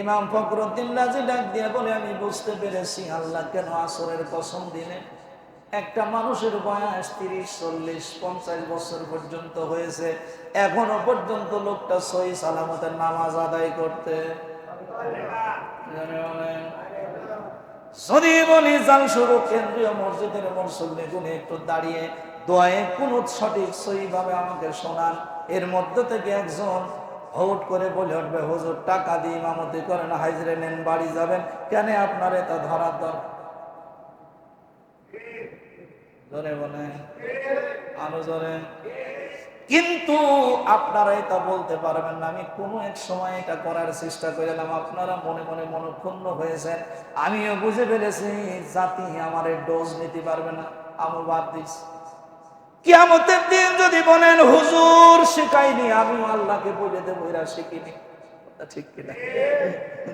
ইমাম ফখরুদ্দিন রাজি ডাক দিয়ে বলে, আমি বুঝতে পেরেছি আল্লাহ কেন আসরের কসম দিলেন একটা মানুষের বয়স তিরিশ, চল্লিশ, পঞ্চাশ বছর পর্যন্ত হয়েছে। এখনও পর্যন্ত লোকটা সই সালামতের নামাজ আদায় করতে। যদি বলি কেন্দ্রীয় মসজিদের মুসল্লি গুনে একটু দাঁড়িয়ে দোয়ে কোন সঠিক সহিভাবে আমাকে শোনান। এর মধ্যে থেকে একজন ভোট করে বলে উঠবে, হুজুর, টাকা দিয়ে ইমামতি করেন হাইজরে নেন, বাড়ি যাবেন। কেন আপনার এটা ধরার দরকার জোরে বলে আরও জোরে। কিন্তু আপনারা এটা বলতে পারবেন না। আমি কোনো এক সময় এটা করার চেষ্টা করলাম। আপনারা মনে মনে মনক্ষুণ্ণ হয়েছেন। আমিও বুঝে ফেলেছি, জাতি আমার ডোজ নিতে পারবে না। আমি বাদ দিচ্ছি। কিয়ামতের দিন যদি বলেন, হুজুর, শিখাইনি আমিও আল্লাহকে বলে দেবো, এরা শিখিনি। ঠিক কিনা?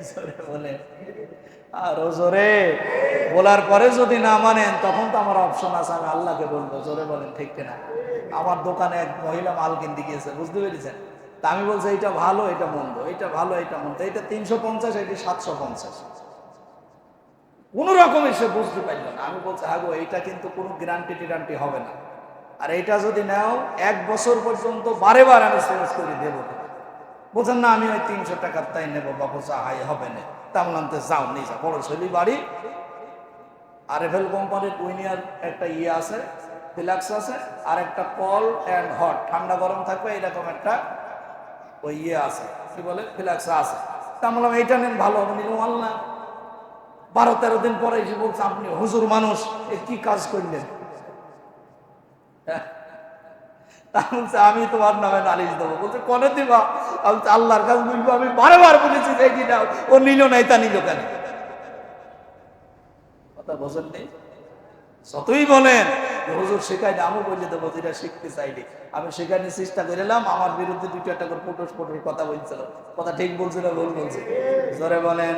জোরে আর জোরে। বলার পরে যদি না মানেন, তখন তো আমার অপশন আছে, আমি আল্লাহকে বলব। জোরে বলেন, ঠিক কিনা? আমার দোকানে এক মহিলা মাল কিনতে গিয়েছে, বুঝতে পেরেছেন? তা আমি বলছি এটা ভালো এটা মন্দ এটা ভালো এটা মন্দ। এটা তিনশো পঞ্চাশ এটা সাতশো পঞ্চাশ। কোন রকমে সে বুঝতে পারল না। আমি বলছি, হাগো, এইটা কিন্তু কোনো গ্যারান্টি টিরান্টি হবে না। আর এটা যদি নাও, এক বছর পর্যন্ত বারে বার আমি চেঞ্জ করে দেবো। বলছেন না, আমি ওই তিনশো টাকার তাই নেব, বাবু চা হাই হবে না। তা বললাম, তো যাও, নিয়ে যা বড় শৈলী বাড়ি। আর এফএল কোম্পানির উইনিয়ার একটা ইয়ে আছে, ফিলাক্স আছে, আর একটা কল অ্যান্ড হট, ঠান্ডা গরম থাকবে, এরকম একটা ওই ইয়ে আছে, কি বলে, ফিলাক্স আছে। তা বললাম, এইটা নেন, ভালো হবে। নিলাম আল্লাহ, বারো তেরো দিন পরে এসে বলছে আপনি হুজুর মানুষ, এ কি কাজ করলেন? বলছে আমি তোমার নামে নালিশ দেবো। বলছে কনে দিবা? আমি বলছি, আল্লাহর কাছে বলব আমি বারবার বলেছি যে কি নাও ও নিল নাই তা নিল কেন? কথা বোঝেন নেই যতই বলেন যে হুজুর শেখাইনি আমি বলে দেবো যেটা শিখতে চাইনি। আমি সেখানে চেষ্টা করলাম আমার বিরুদ্ধে দুটো একটা করে পটস পটস কথা বলছিল। কথা ঠিক বলছিল ভুল বলছে? জোরে বলেন।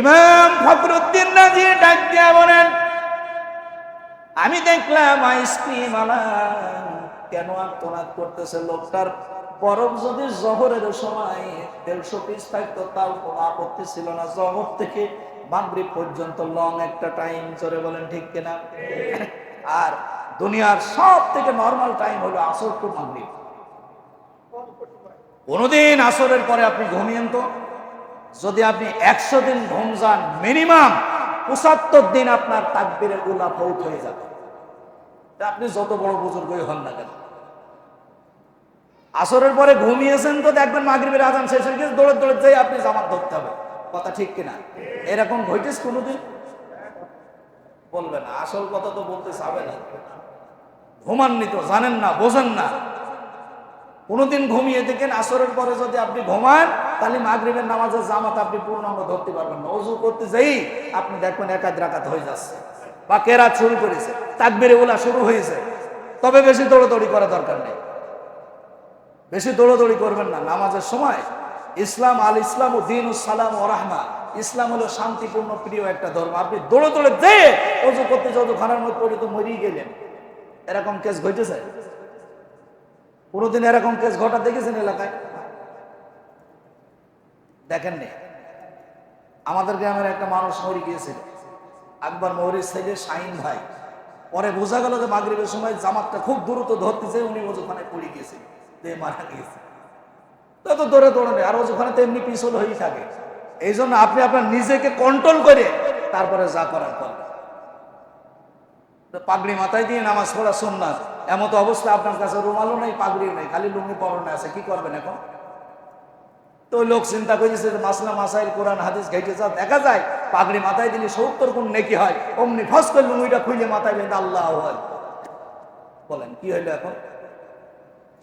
ইমাম ফখরুদ্দিন নাজি ডাক দিয়া বলেন আমি দেখলাম আইসক্রিম কেন তোনাত করতেছে লোকটার? বরফ যদি জহরের সময় দেড়শো পিস থাকতো, তাও কোনো আপত্তি ছিল না। জহর থেকে মাগরিব পর্যন্ত লং একটা টাইম চলে বলেন ঠিক কিনা? আর দুনিয়ার সব থেকে নর্মাল টাইম হলো আসর টু মাগরিব। কোনোদিন আসরের পরে আপনি ঘুমিয়েন তো। যদি আপনি একশো দিন ঘুম যান মিনিমাম পঁচাত্তর দিন আপনার তাকবিরের ফৌত হয়ে যাবে। আপনি যত বড় বুজুর্গই হন না কেন? আসরের পরে ঘুমিয়েছেন তো দেখবেন মাগরিবের আজান শেষ হয়ে গেছে, দৌড়ে দৌড়ে যাই আপনি জামাত ধরতে হবে। কথা ঠিক কিনা? এরকম ঘটেছে কোনোদিন? বলবে না, আসল কথা তো বলতে চাবে না। ঘুমাননি তো, জানেন না, বোঝেন না। কোনোদিন ঘুমিয়ে দেখেন আসরের পরে যদি আপনি ঘুমান, তাহলে মাগরিবের নামাজের জামাত আপনি পূর্ণাঙ্গ ধরতে পারবেন না। অজু করতে যাই আপনি দেখবেন একাদ হয়ে যাচ্ছে। বা কেরাত শুরু করেছে, তাকবিরে ওলা শুরু হয়েছে। তবে বেশি দৌড়াদৌড়ি করা দরকার নেই। বেশি দৌড়াদৌড়ি করবেন না। নামাজের সময় ইসলাম আল ইসলাম ও দিন সালাম ও রাহমা, ইসলাম হলো শান্তিপূর্ণ, প্রিয় একটা ধর্ম। আপনি দৌড়ে দৌড়ে দে অজু করতে যত খানার মধ্যে পড়ে তো মরিয়ে গেলেন। এরকম কেস ঘটেছে? কোনোদিন এরকম কেস ঘটা দেখেছেন এলাকায়? দেখেননি? আমাদের গ্রামের একটা মানুষ মরে গিয়েছিল। আকবর মৌরির সাইডে শাহিন ভাই। পরে বোঝা গেল যে মাগরিবের সময় জামাতটা খুব দ্রুত ধরতেছে, উনি ওজুখানে পড়ে গিয়েছে দিয়ে মারা গিয়েছে তত দৌড়ে দৌড়ে আর ওজুখানে তো এমনি পিছল হয়েই থাকে। এই জন্য আপনি আপনার নিজেকে কন্ট্রোল করে তারপরে যা করার তো পাগড়ি মাথায় দিয়ে নামাজ পড়া সুন্নাত। এমত অবস্থা আপনার কাছে রুমালও নেই, পাগড়িও নেই, খালি লুঙ্গি পরনে আছে, কি করবেন এখন? তো লোক চিন্তা করেছে যে মাসলা মাসাইল, কোরআন, হাদিস ঘেটে যা দেখা যায়, পাগড়ি মাথায় দিলে সত্তর গুণ নেকি হয়, অমনি ফস করে লুঙ্গিটা খুইলে মাথায় বেঁধে আল্লাহ হয় বলেন, কি হইল এখন?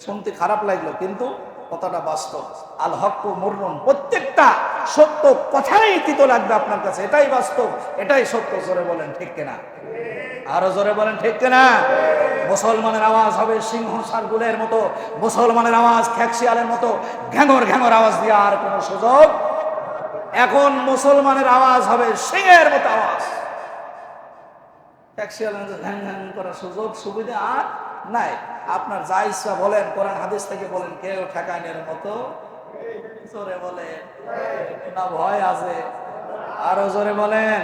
শুনতে খারাপ লাগল, কিন্তু কথাটা বাস্তব। আল হক মুররুন প্রত্যেকটা সত্য কথাই তিত লাগবে আপনার কাছে, এটাই বাস্তব, এটাই সত্য, জোরে বলেন ঠিক কিনা? আরও জোরে বলেন ঠিক কিনা? মুসলমানের আওয়াজ হবে সিংহ সারগুলের মতো, মুসলমানের আওয়াজ খ্যাকশিয়ালের মতো, ঘ্যাঙর ঘ্যাঙর আওয়াজ দিয়ে আর কোনো সুযোগ? এখন মুসলমানের আওয়াজ হবে সিংহের মতো আওয়াজ। সুযোগ, সুবিধা আর নাই। আপনার যা ইচ্ছা বলেন হাদিস থেকে বলেন, কেউ মতো ভয় আছে। আরও জোরে বলেন।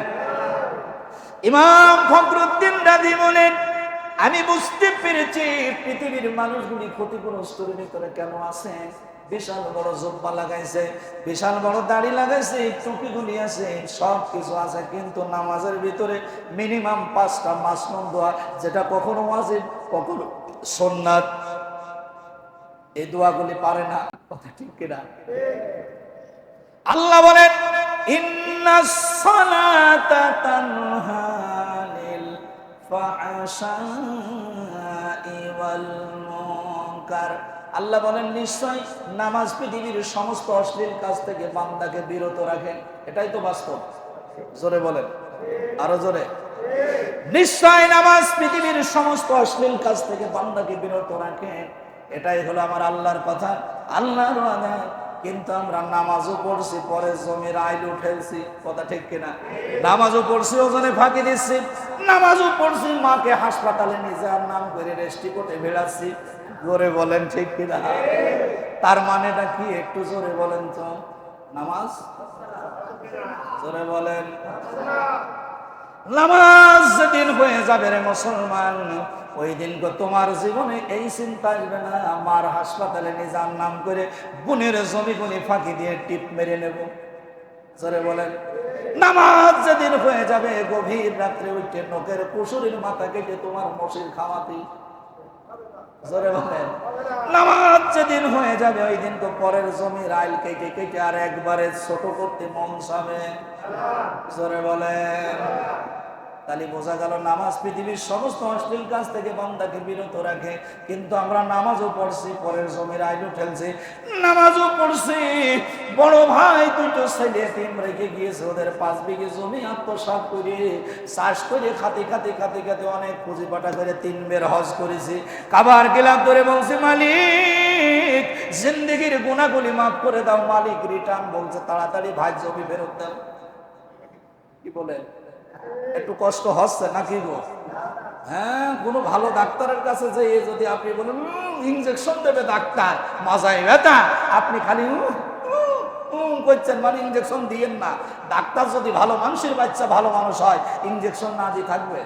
ইমাম ফখরুদ্দিন রাজি বলেন আমি বুঝতে পেরেছি পৃথিবীর মানুষগুলি ক্ষতিগ্রস্তের ভিতরে কেন আছে? বিশাল বড় জব্বা লাগাইছে, বিশাল বড় দাড়ি লাগাইছে, টুপিগুলি আছে সব কিছু আছে, কিন্তু নামাজের ভিতরে মিনিমাম পাঁচটা মাসনুম দোয়া, যেটা কখনো ওয়াজিব, কখনো সোননাথ এই দোয়াগুলি পারে না। কথা ঠিক কিনা? আল্লাহ বলেন, ইন্নাস সালাতা আল্লাহ বলেন নিশ্চয় নামাজ পৃথিবীর সমস্ত অশ্লীল কাজ থেকে বান্দাকে বিরত রাখেন। এটাই তো বাস্তব। জোরে বলেন। আরও জোরে। নিশ্চয় নামাজ পৃথিবীর সমস্ত অশ্লীল কাজ থেকে বান্দাকে বিরত রাখেন। এটাই হলো আমার আল্লাহর কথা। আল্লাহর কিন্তু আমরা নামাজও পড়ছি পরে জমির আইলু ঠেলছি, কথা ঠিক কিনা? নামাজও পড়ছি, ওজনে ফাঁকি দিচ্ছি, নামাজও পড়ছি, মাকে হাসপাতালে নিয়ে যাওয়ার নাম করে রেস্টি কোটে ভেড়াচ্ছি। জোরে বলেন ঠিক কিনা? তার মানেটা কি? একটু জোরে বলেন তো। নামাজ? জোরে বলেন। নামাজ যেদিন হয়ে যাবে রে মুসলমান ওই দিন তোমার জীবনে এই চিন্তা আসবে না, আমার হাসপাতালে নিজাম নাম করে বুনের জমি গুনি ফাঁকি দিয়ে টিপ মেরে নেব। জোরে বলেন, নামাজ যেদিন হয়ে যাবে, গভীর রাত্রে উঠে নোকের কুসুরির মাথা কেটে তোমার মশির খাওয়াতি। জোরে নামাজ যেদিন হয়ে যাবে, ওই দিন পরের জমির কেটে আর একবারে ছোট করতে মন চাবে। জোরে বলেন তাহলে বোঝা গেল নামাজ পৃথিবীর সমস্ত অশ্লীল কাজ থেকে বান্দাকে বিরত রাখে। কিন্তু আমরা নামাজও পড়ছি, পরের জমির আইলও ঠেলছি। নামাজও পড়ছি। বড় ভাই, দুটো ছেলে টিম রেখে গিয়েছে ওদের পাঁচ বিঘে জমি আত্মসাত করে, চাষ করে, খাতে খাতে খাতে খাতে অনেক পুঁজি পাটা করে তিন বের হজ করেছি। কাবার গেলাম ধরে বলছি, মালিক, জিন্দগির গুণাগুলি মাফ করে দাও। মালিক রিটার্ন বলছে, তাড়াতাড়ি ভাই জমি ফেরত দাও। কি বলেন? একটু কষ্ট হচ্ছে নাকি গো? হ্যাঁ কোনো ভালো ডাক্তারের কাছে যে যদি আপনি বলেন ইঞ্জেকশন দেবে ডাক্তার, মাজায় ব্যথা। আপনি খালি করছেন মানে ইঞ্জেকশন দিয়েন না। ডাক্তার যদি ভালো মানুষের বাচ্চা ভালো মানুষ হয় ইঞ্জেকশন না দিয়ে থাকবে?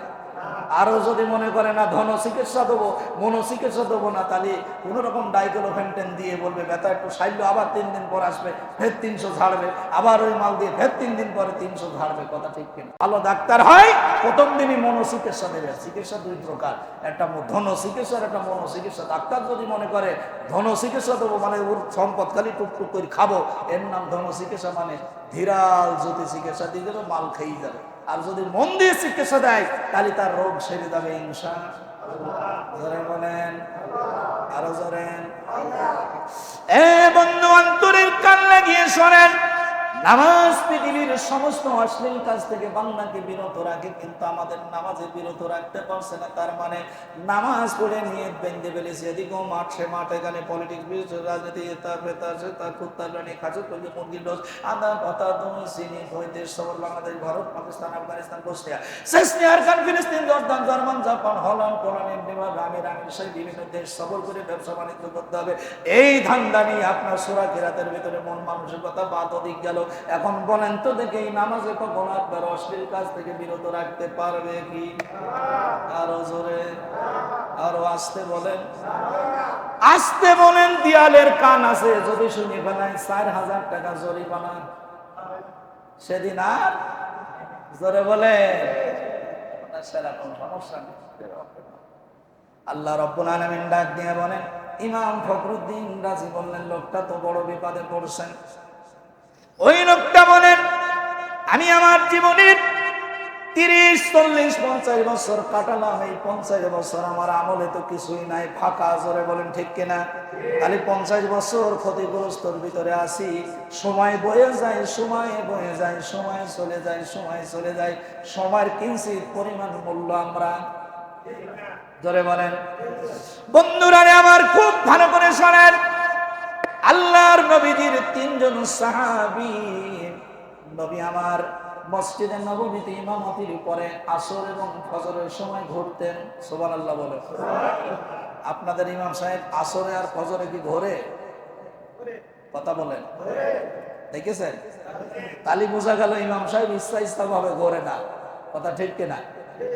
আরও যদি মনে করে, না ধন চিকিৎসা দেবো মনো চিকিৎসা দেবো না, তাহলে কোন রকম ডাইক্লোফেন্টেন দিয়ে বলবে, ব্যথা একটু সাইল, আবার তিন দিন পর আসবে, ফের তিনশো ঝাড়বে, আবার ওই মাল দিয়ে ফের তিন দিন পরে তিনশো ঝাড়বে, কথা ঠিক কিনা? ভালো ডাক্তার হয়, প্রথম দিনই মনো চিকিৎসা দেবে। চিকিৎসা দুই প্রকার, একটা ধন চিকিৎসা আর একটা মনো চিকিৎসা ডাক্তার যদি মনে করে ধন চিকিৎসা দেবো মানে ওর সম্পদ খালি টুকটুক করে খাব, এর নাম ধন চিকিৎসা মানে ধীরাল যদি চিকিৎসা দিয়ে দেবে মাল খেয়ে যাবে। আর যদি মন দিয়ে চিকিৎসা দেয়, তাহলে তার রোগ সেরে যাবে ইনসান জোরে বলেন, আরও জোরেন এ বন্ধু, অন্তরের কান লাগিয়ে শোনেন। নামাজ পৃথিবীর সমস্ত অশ্লীল কাজ থেকে বাংলাকে বিরত রাখে, কিন্তু আমাদের নামাজে বিরত রাখতে পারছে না। তার মানে নামাজ পড়ে নিয়ে বেঁধে ফেলেছে। এদিকেও মাঠ মাঠ এখানে পলিটিক্স রাজনীতি, তার বেতার সে তার কুত্তার রানী খাজুর করলে মুরগির ডোজ আদা, পাতা দই চিনি দই দেশ সবর বাংলাদেশ, ভারত, পাকিস্তান, আফগানিস্তান বসনিয়া সেসনিয়ার খান, ফিলিস্তিন, Jordan, German, Japan, Holland, Poland India আমির আমির সেই বিভিন্ন দেশ সবর করে ব্যবসা বাণিজ্য করতে হবে। এই ধান্দা নিয়ে আপনার সুরা কেরাতের ভিতরে মন মানসিকতা বাদ দিক গেল। এখন বলেন তো দেখে এই নামাজে কখন আপনার অশ্লীল কাজ থেকে বিরত রাখতে পারবে কি? আরও জোরে, আরও আসতে বলেন। আসতে বলেন, দিয়ালের কান আছে। যদি শুনি ফেলায় চার হাজার টাকা জরিমানা। সেদিন আর জোরে বলে আল্লাহ রব্বুল আলামিন ডাক দিয়ে বলেন, ইমাম ফখরুদ্দিন রাজি বললেন, লোকটা তো বড় বিপদে পড়ছেন। ওই লোকটা বলেন, আমি আমার জীবনের তিরিশ, চল্লিশ, পঞ্চাশ বছর কাটালাম, এই পঞ্চাশ বছর আমার আমলে তো কিছুই নাই, ফাঁকা জোরে বলেন, ঠিক কিনা? খালি পঞ্চাশ বছর ক্ষতিগ্রস্তর ভিতরে আসি, সময় বয়ে যায়, সময় বয়ে যায়, সময় চলে যায়, সময় চলে যায়, সময়ের কিঞ্চিত পরিমাণ মূল্য আমরা ধরে বলেন। বন্ধুরা, আমার খুব ভালো করে শোনেন আল্লাহর নবীজির তিনজন সাহাবী। নবী আমার মসজিদে নবমীতে ইমামতির উপরে আসর এবং ফজরের সময় ঘুরতেন সোবান আল্লাহ বলে। আপনাদের ইমাম সাহেব আসরে আর ফজরে কি ঘোরে? কথা বলেন। দেখেছেন? তালি বোঝা গেল ইমাম সাহেব ইচ্ছা ইচ্ছা ভাবে ঘরে না। কথা ঠিক কিনা?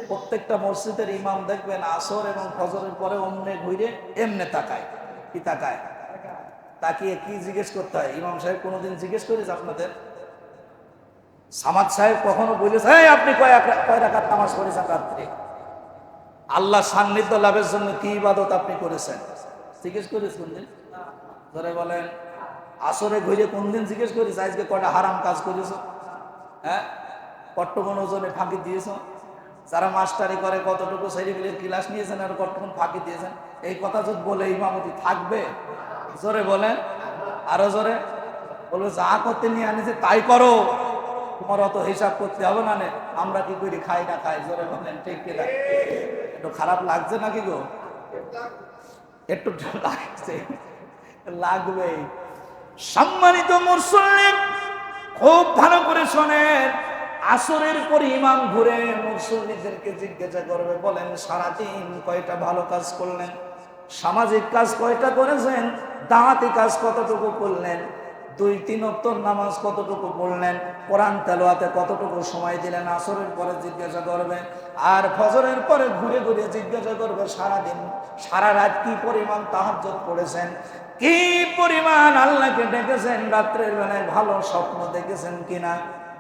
প্রত্যেকটা মসজিদের ইমাম দেখবেন আসর এবং ফজরের পরে অমনে ঘুরে এমনে তাকায়। কি তাকায়? তাকিয়ে কি জিজ্ঞেস করতে হয়? ইমাম সাহেব কোনোদিন জিজ্ঞেস করিস আপনাদের? সামাদ সাহেব কখনো বলেছে হ্যাঁ আপনি কয় কয় রাখাত নামাজ রাত্রে? আল্লাহ সান্নিধ্য লাভের জন্য কি ইবাদত আপনি করেছেন? জিজ্ঞেস করিস কোনদিন ধরে বলেন, আসরে ঘুরে কোনদিন জিজ্ঞেস করিস আজকে কটা হারাম কাজ করেছ? হ্যাঁ? কট্টকন ওজনে ফাঁকি দিয়েছ? যারা মাস্টারি করে কতটুকু সেরিবিলের ক্লাস নিয়েছেন আর কতক্ষণ ফাঁকি দিয়েছেন? এই কথা যদি বলে ইমামতি থাকবে? জোরে বলেন। আরও জোরে। বলবে, যা করতে নিয়ে আনিছে তাই করো। তোমার অত হিসাব করতে হবে না আমরা কি করি, খাই না খাই? জোরে বলেন, ঠিক কিনা? একটু খারাপ লাগছে নাকি গো? একটু লাগছে। লাগবেই। সম্মানিত মুসল্লিম খুব ভালো করে শোনেন। আসরের পর ইমাম ঘুরে মুসল্লিদেরকে জিজ্ঞাসা করবে, বলেন, সারাদিন কয়টা ভালো কাজ করলেন? সামাজিক কাজ কয়টা করেছেন? দাঁতি কাজ কতটুকু করলেন? দুই তিন অক্তর নামাজ কতটুকু পড়লেন? কোরআন তেলোয়াতে কতটুকু সময় দিলেন? আসরের পরে জিজ্ঞাসা করবে। আর ফজরের পরে ঘুরে ঘুরে জিজ্ঞাসা করবে, সারাদিন, সারা রাত কি পরিমাণ তাহাজ্জত করেছেন কি পরিমাণ আল্লাহকে ডেকেছেন? রাত্রের বেলায় ভালো স্বপ্ন দেখেছেন কিনা?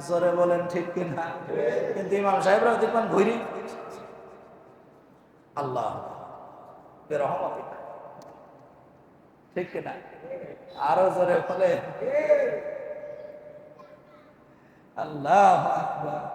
জোরে বলেন, ঠিক কিনা? কিন্তু ইমাম সাহেবরা দেখবেন ঘুরি, আল্লাহ রহমত ঠিক কিনা? আরও জোরে বলে আল্লাহ আকবার।